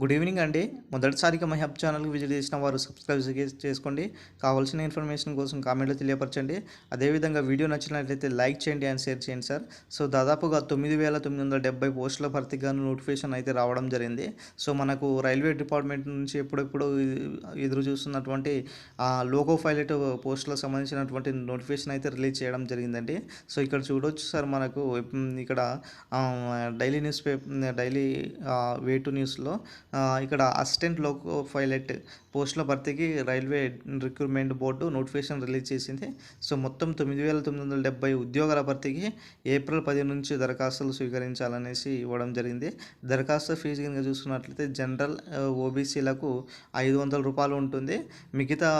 Good evening అండి. మొదటిసారిగా my hub ఛానల్కి విజిట్ చేసిన వారు సబ్స్క్రైబ్ చేసుకోండి. కావాల్సిన ఇన్ఫర్మేషన్ కోసం కామెంట్లో తెలియపరచండి. అదేవిధంగా వీడియో నచ్చినట్లయితే లైక్ చేయండి అండ్ షేర్ చేయండి సార్. సో దాదాపుగా తొమ్మిది వేల తొమ్మిది వందల డెబ్బై పోస్టుల భర్తీగాను నోటిఫికేషన్ అయితే రావడం జరిగింది. సో మనకు రైల్వే డిపార్ట్మెంట్ నుంచి ఎప్పుడెప్పుడు ఎదురు చూస్తున్నటువంటి లోకో పైలట్ పోస్టులకు సంబంధించినటువంటి నోటిఫికేషన్ అయితే రిలీజ్ చేయడం జరిగిందండి. సో ఇక్కడ చూడొచ్చు సార్ మనకు ఇక్కడ daily newspaper daily way to న్యూస్లో ఇక్కడ అసిస్టెంట్ లోకో పైలట్ పోస్టుల భర్తీకి railway recruitment board notification release చేసింది. సో మొత్తం తొమ్మిది వేల తొమ్మిది వందల డెబ్బై ఉద్యోగాల భర్తీకి ఏప్రిల్ పది నుంచి దరఖాస్తులు స్వీకరించాలనేసి ఇవ్వడం జరిగింది. దరఖాస్తు ఫీజు కనుక చూసుకున్నట్లయితే జనరల్ ఓబీసీలకు ఐదు వందల రూపాయలు ఉంటుంది. మిగతా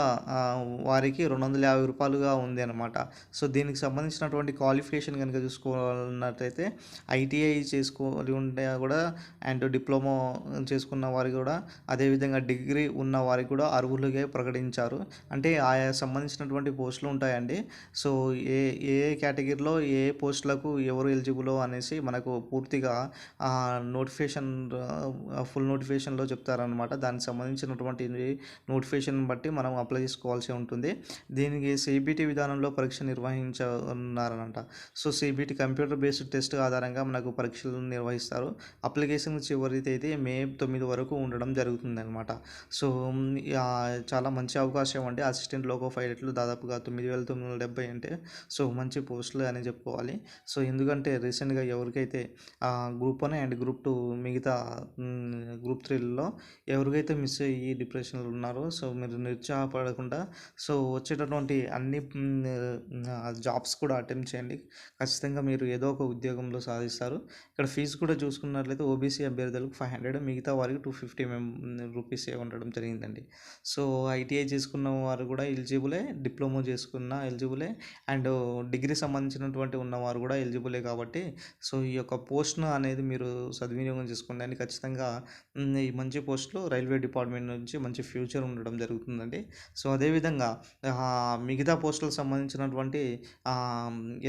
వారికి రెండు వందల యాభై రూపాయలుగా ఉంది అనమాట సో దీనికి సంబంధించినటువంటి క్వాలిఫికేషన్ కనుక చూసుకోవాలన్నట్లయితే ఐటీఐ చేసుకోవాలి ఉంటే కూడా అండ్ డిప్లొమా చేసుకున్న వారికి కూడా అదేవిధంగా డిగ్రీ ఉన్న వారికి కూడా అర్హులుగా ప్రకటించారు. అంటే ఆయా సంబంధించినటువంటి పోస్టులు ఉంటాయండి. సో ఏ ఏ కేటగిరీలో ఏ పోస్టులకు ఎవరు ఎలిజిబులో అనేసి మనకు పూర్తిగా నోటిఫికేషన్ ఫుల్ నోటిఫికేషన్లో చెప్తారనమాట దానికి సంబంధించినటువంటి నోటిఫికేషన్ బట్టి మనం అప్లై చేసుకోవాల్సి ఉంటుంది. దీనికి సిబిటి విధానంలో పరీక్ష నిర్వహించన్నారనమాట so CBT computer based test ఆధారంగా మనకు పరీక్షలు నిర్వహిస్తారు. అప్లికేషన్ చివరి తేదీ మే తొమ్మిది వరకు ఉండడం జరుగుతుంది అనమాట సో చాలా మంచి అవకాశం అండి. అసిస్టెంట్ లోకో పైలట్లు దాదాపుగా తొమ్మిది వేల తొమ్మిది వందల డెబ్బై అంటే సో మంచి పోస్టులు అని చెప్పుకోవాలి. సో ఎందుకంటే రీసెంట్గా ఎవరికైతే group one and group two మిగతా గ్రూప్ త్రీలలో ఎవరికైతే మిస్ అయ్యి డిప్రెషన్లో ఉన్నారో సో మీరు నిరుత్సాహపడకుండా సో వచ్చేటటువంటి అన్ని జాబ్స్ కూడా అటెంప్ట్ చేయండి. ఖచ్చితంగా మీరు ఏదో ఒక ఉద్యోగంలో సాధిస్తారు. ఇక్కడ ఫీజు కూడా చూసుకున్నట్లయితే ఓబీసీ అభ్యర్థులకు ఫైవ్ హండ్రెడ్ మిగతా వారికి టూ ఫిఫ్టీ మెం రూపీస్ ఉండడం జరిగిందండి. సో ఐటీఐ చేసుకున్న వారు కూడా ఎలిజిబులే డిప్లొమా చేసుకున్న ఎలిజిబులే అండ్ డిగ్రీ సంబంధించినటువంటి ఉన్నవారు కూడా ఎలిజిబులే కాబట్టి సో ఈ యొక్క పోస్ట్ను అనేది మీరు సద్వినియోగం చేసుకోండి. అని ఖచ్చితంగా ఈ మంచి పోస్ట్లో రైల్వే డిపార్ట్మెంట్ నుంచి మంచి ఫ్యూచర్ ఉండడం జరుగుతుందండి. సో అదేవిధంగా మిగతా పోస్టులకు సంబంధించినటువంటి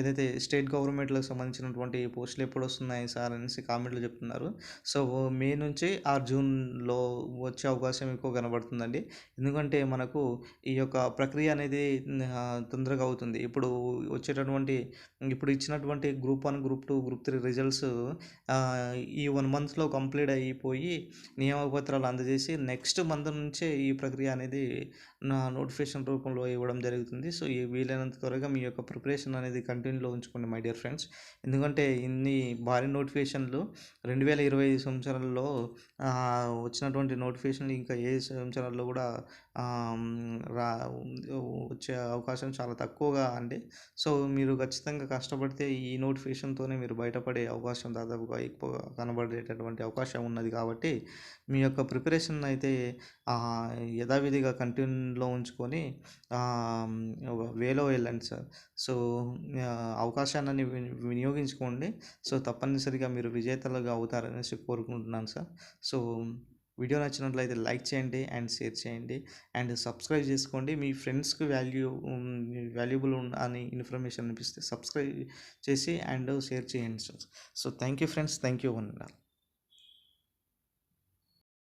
ఏదైతే స్టేట్ గవర్నమెంట్లకు సంబంధించినటువంటి పోస్టులు ఎప్పుడు వస్తున్నాయి సార్ అనేసి కామెంట్లు చెప్తున్నారు. సో మే నుంచి ఆ జూన్లో వచ్చే అవకాశం ఎక్కువ కనబడుతుంది కనబడుతుందండి ఎందుకంటే మనకు ఈ యొక్క ప్రక్రియ అనేది తొందరగా అవుతుంది. ఇప్పుడు వచ్చేటటువంటి ఇప్పుడు ఇచ్చినటువంటి group one group two group three results ఈ వన్ మంత్లో కంప్లీట్ అయిపోయి నియమపత్రాలు అందజేసి నెక్స్ట్ మంత్ నుంచే ఈ ప్రక్రియ అనేది నా నోటిఫికేషన్ రూపంలో ఇవ్వడం జరుగుతుంది. సో ఈ వీలైనంత త్వరగా మీ యొక్క ప్రిపరేషన్ అనేది కంటిన్యూలో ఉంచుకోండి మై డియర్ ఫ్రెండ్స్. ఎందుకంటే ఇన్ని భారీ నోటిఫికేషన్లు రెండు వేల ఇరవై ఐదు సంవత్సరాల్లో వచ్చినటువంటి నోటిఫికేషన్లు ఇంకా ఏ సంవత్సరాలు సంవత్సరాల్లో కూడా రా వచ్చే అవకాశం చాలా తక్కువగా అండి. సో మీరు ఖచ్చితంగా కష్టపడితే ఈ నోటిఫికేషన్తోనే మీరు బయటపడే అవకాశం దాదాపుగా ఎక్కువ కనబడేటటువంటి అవకాశం ఉన్నది కాబట్టి మీ యొక్క ప్రిపరేషన్ అయితే యథావిధిగా కంటిన్యూలో ఉంచుకొని వేలో వెళ్ళండి సార్. సో అవకాశాన్ని విని- వినియోగించుకోండి. సో తప్పనిసరిగా మీరు విజేతలుగా అవుతారనేసి కోరుకుంటున్నాను సార్. సో వీడియో నచ్చినట్లయితే లైక్ చేయండి అండ్ షేర్ చేయండి. అండ్ సబ్స్క్రైబ్ చేసుకోండి. మీ ఫ్రెండ్స్కి వాల్యూ వాల్యుబుల్ అని ఇన్ఫర్మేషన్ అనిపిస్తే సబ్స్క్రైబ్ చేసి అండ్ షేర్ చేయండి. Sir so thank you friends. Thank you one